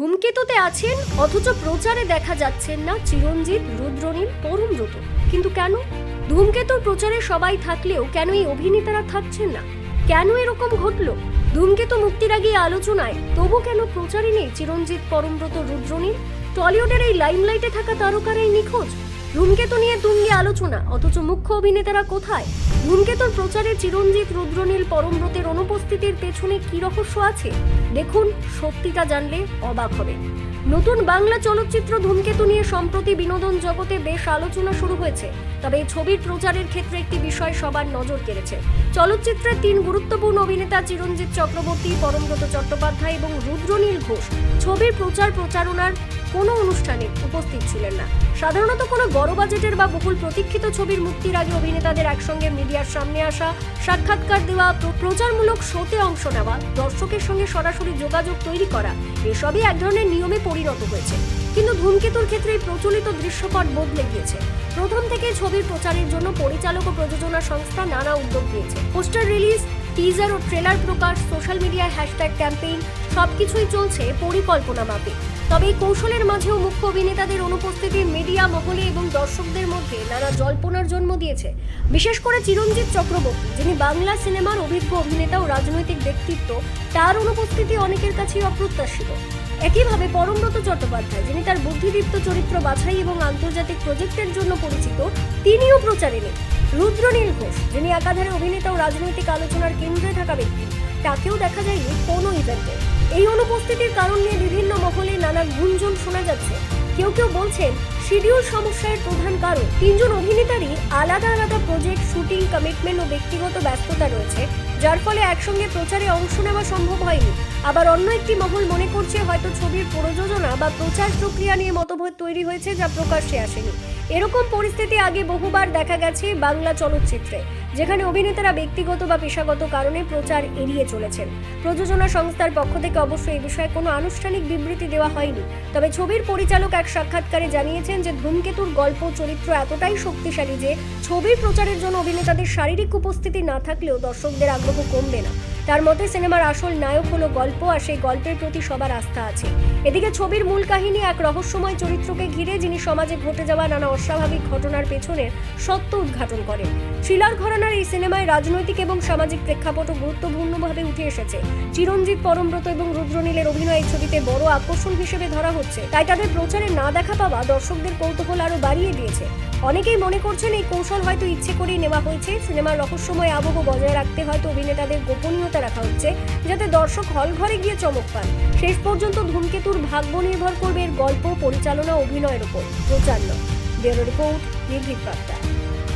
ধূমকেতুতে আছেন, অথচ প্রচারে দেখা যাচ্ছেন না চিরঞ্জিত, রুদ্রনীল পরমব্রত কিন্তু কেন? ধূমকেতুর প্রচারে সবাই থাকলেও কেন এই অভিনেতারা থাকছেন না? কেন এরকম ঘটলো? ধূমকেতু মুক্তির আগে আলোচনায় তবু কেন প্রচারে নেই চিরঞ্জিত পরমব্রত রুদ্রনীল? টলিউডের এই লাইমলাইটে থাকা তারকারাই নিখোঁজ? ধূমকেতু নিয়ে তুঙ্গে আলোচনা, অথচ মুখ্য অভিনেতারা কোথায়? ধূমকেতুর প্রচারে চিরঞ্জিত রুদ্রনীল পরমব্রতের অনুপস্থিতির পেছনে কি রহস্য আছে? দেখুন, সত্যিটা জানলে অবাক হবে নতুন বাংলা চলচ্চিত্র ধূমকেতু নিয়ে সম্প্রতি বিনোদন জগতে বেশ আলোচনা শুরু হয়েছে। তবে এই ছবির প্রচারের ক্ষেত্রে একটি বিষয় সবার নজর কেড়েছে। চলচ্চিত্রের তিন গুরুত্বপূর্ণ অভিনেতা চিরঞ্জিত চক্রবর্তী, পরমব্রত চট্টোপাধ্যায় এবং রুদ্রনীল ঘোষ ছবির প্রচার প্রচারণার কোনো অনুষ্ঠানে উপস্থিত ছিলেন না। সাধারণত কোনো বড় বাজেটের বা বহুল প্রতীক্ষিত ছবির মুক্তির আগে অভিনেতাদের একসঙ্গে মিডিয়ার সামনে আসা, সাক্ষাৎকার দেওয়া প্রচারমূলক শোতে অংশ নেওয়া, দর্শকের সঙ্গে সরাসরি যোগাযোগ তৈরি করা, এসবই এক ধরনের নিয়মে পরিণত হয়েছে। কিন্তু ধূমকেতুর ক্ষেত্রে এই প্রচলিত দৃশ্যপট বদলে গিয়েছে। প্রথম থেকে ছবির প্রচারের জন্য পরিচালক ও প্রযোজনা সংস্থা নানা উদ্যোগ নিয়েছে। পোস্টার রিলিজ, টিজার ও ট্রেলার প্রকাশ, সোশ্যাল মিডিয়ায় হ্যাশট্যাগ ক্যাম্পেইন, সবকিছুই চলছে পরিকল্পনা মাপে তবে এই কৌশলের মাঝেও মুখ্য অভিনেতাদের অনুপস্থিতি মিডিয়া মহলে এবং দর্শকদের মধ্যে নানা জল্পনার জন্ম দিয়েছে। বিশেষ করে চিরঞ্জিত চক্রবর্তী, যিনি বাংলা সিনেমার অভিজ্ঞ অভিনেতা ও রাজনৈতিক ব্যক্তিত্ব, তার অনুপস্থিতি অনেকের কাছেই অপ্রত্যাশিত। একইভাবে পরমব্রত চট্টোপাধ্যায়, যিনি তার বুদ্ধিদীপ্ত চরিত্র বাছাই এবং আন্তর্জাতিক প্রজেক্টের জন্য পরিচিত, তিনিও প্রচারে নেই রুদ্রনীল ঘোষ, যিনি একাধারে অভিনেতা ও রাজনৈতিক আলোচনার কেন্দ্রে থাকা ব্যক্তি, তাকেও দেখা যায়নি কোনো ইভেন্টে এই অনুপস্থিতির কারণ নিয়ে বিভিন্ন মহলে নানা গুঞ্জন শোনা যাচ্ছে। কেউ কেউ বলছেন, শিডিউল সমস্যার প্রধান কারণ। তিনজন অভিনেতারই আলাদা আলাদা প্রজেক্ট শুটিং কমিটমেন্ট ও ব্যক্তিগত ব্যস্ততা রয়েছে, যার ফলে একসঙ্গে প্রচারে অংশ নেওয়া সম্ভব হয়নি। আবার অন্য একটি মহল মনে করছে হয়তো ছবির প্রযোজনা বা প্রচার প্রক্রিয়া নিয়ে মতভেদ তৈরি হয়েছে যা প্রকাশ্যে আসেনি। এরকম পরিস্থিতি আগে বহুবার দেখা গেছে বাংলা চলচ্চিত্রে, যেখানে অভিনেতারা ব্যক্তিগত বা পেশাগত কারণে প্রচার এড়িয়ে চলেছেন। প্রযোজনা সংস্থার পক্ষ থেকে অবশ্য এই বিষয়ে কোনো আনুষ্ঠানিক বিবৃতি দেওয়া হয়নি। তবে ছবির পরিচালক এক সাক্ষাৎকারে জানিয়েছেন যে ধূমকেতুর গল্প, চরিত্র এতটাই শক্তিশালী যে ছবির প্রচারের জন্য অভিনেতাদের শারীরিক উপস্থিতি না থাকলেও দর্শকদের আগ্রহ কমবে না। তার মতে সিনেমার আসল নায়ক হলো গল্প, আর সেই গল্পের প্রতি সবার আস্থা আছে। এদিকে ছবির মূল কাহিনী এক রহস্যময় চরিত্রকে ঘিরে, যিনি সমাজে ঘটে যাওয়া নানা অস্বাভাবিক ঘটনার পেছনের সত্য উদ্ঘাটন করেন। থ্রিলার ঘরানার এই সিনেমায় রাজনৈতিক এবং সামাজিক প্রেক্ষাপটও গুরুত্বপূর্ণভাবে উঠে এসেছে। চিরঞ্জিত পরমব্রত এবং রুদ্রনীলের অভিনয় এই ছবিতে বড় আকর্ষণ হিসেবে ধরা হচ্ছে। তাই তাদের প্রচারে না দেখা পাওয়া দর্শকদের কৌতূহল আরও বাড়িয়ে দিয়েছে। অনেকেই মনে করছেন এই কৌশল হয়তো ইচ্ছে করেই নেওয়া হয়েছে। সিনেমার রহস্যময় আবহ বজায় রাখতে হয়তো অভিনেতাদের গোপনীয়তা রাখা হচ্ছে, যাতে দর্শক হল ঘরে গিয়ে চমক পান। শেষ পর্যন্ত ধূমকেতুর ভাগ্য নির্ভর করবে এর গল্প, পরিচালনা, অভিনয়ের উপর প্রচার নয়। ব্যুরো রিপোর্ট, নির্ভীক বার্তা।